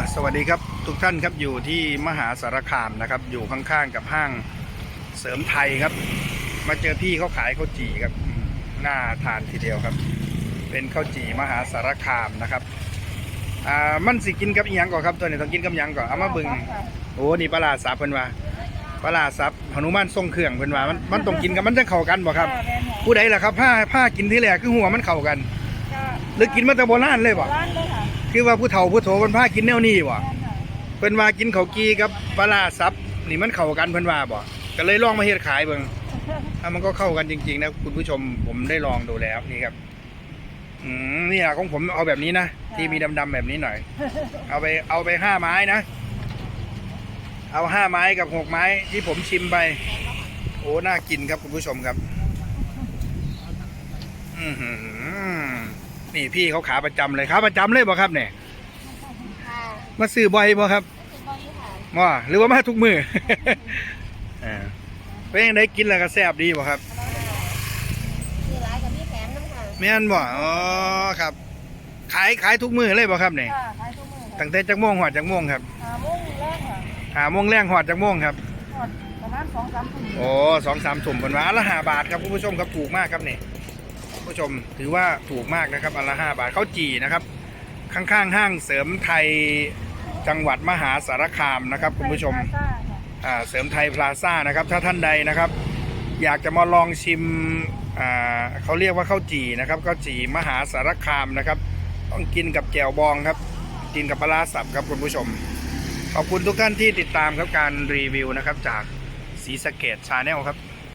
อะสวัสดีครับทุกท่านครับอยู่ที่มหาสารคามนะครับ อยู่ข้างๆกับห้างเสริมไทยครับ มาเจอพี่เขาขายข้าวจี่ครับอืมน่าทานทีเดียวครับ เป็นข้าวจี่มหาสารคามนะครับอ่ามันสิกินกับอีหยังก่อนครับตัวนี้ต้องกินกับหยังก่อนเอามาเบึงโอ้นี่ปลาร้าสับเพิ่นว่าปลาร้าสับหนุมานทรงเครื่องเพิ่นว่ามันมันต้องกินกับมันจะเข้ากันบ่ครับ ผู้ใดล่ะครับผ้าผ้ากินที่แรกคือหัวมันเข้ากัน หรือกินมาแต่โบราณเลยบ่ร้านเลยค่ะ คือว่าผู้เฒ่าผู้โถมันผ้ากินแนวนี้บ่ะเพิ่นว่ากินข้าวกีกับปลาร้าซับนี่มันเข้ากันเพิ่นว่าบ่ก็เลยลองมาเฮ็ดขายเบิ่งอะมันก็เข้ากันจริงๆนะคุณผู้ชมผมได้ลองดูแล้วนี่ครับ อืมนี่อะของผมเอาแบบนี้นะที่มีดำๆแบบนี้หน่อย เอาไปเอาไปห้าไม้นะ เอาห้าไม้กับหกไม้ที่ผมชิมไป โอ้น่ากินครับคุณผู้ชมครับ อือหือ นี่พี่เขาขาประจำเลยขาประจำเลยบ่ครับเนี่ยค่ะมาซื้อบ่อยบ่ครับเป็นบริหารว่าหรือว่ามาทุกมืออ่าเป็นยังไงกินแล้วก็แซ่บดีบ่ครับคือร้านกับพี่แถมน้ำค่ะแม่นบ่อ๋อครับ ขายขายทุกมือเลยบ่ครับเนี่ยค่ะขายทุกมื้อค่ะตั้งแต่จักโมงหอดจักโมงครับอ่าโมุ่งแรกค่ะหาโมงแรงหอดจักโมงครับหมดประมาณสองสามถุงโอ้สองสามถุ่มเป็นว่าอันละห้าบาทครับคุณผู้ชมครับถูกมากครับนี่คุณ ผู้ชมถือว่าถูกมากนะครับอันละห้าบาทข้าวจี่นะครับ ข้างๆ ห้างเสริมไทยจังหวัดมหาสารคามนะครับคุณผู้ชมไทยพลาซ่าค่ะอ่าเสริมไทยพลาซ่านะครับ ถ้าท่านใดนะครับ อยากจะมาลองชิมอ่าเขาเรียกว่าข้าวจี่นะครับข้าวจี่มหาสารคามนะครับ ต้องกินกับแจ่วบองครับ กินกับปลาร้าสับครับคุณผู้ชม ขอบคุณทุกท่านที่ติดตามครับการรีวิวนะครับจากสีสะเกตชาแนลครับ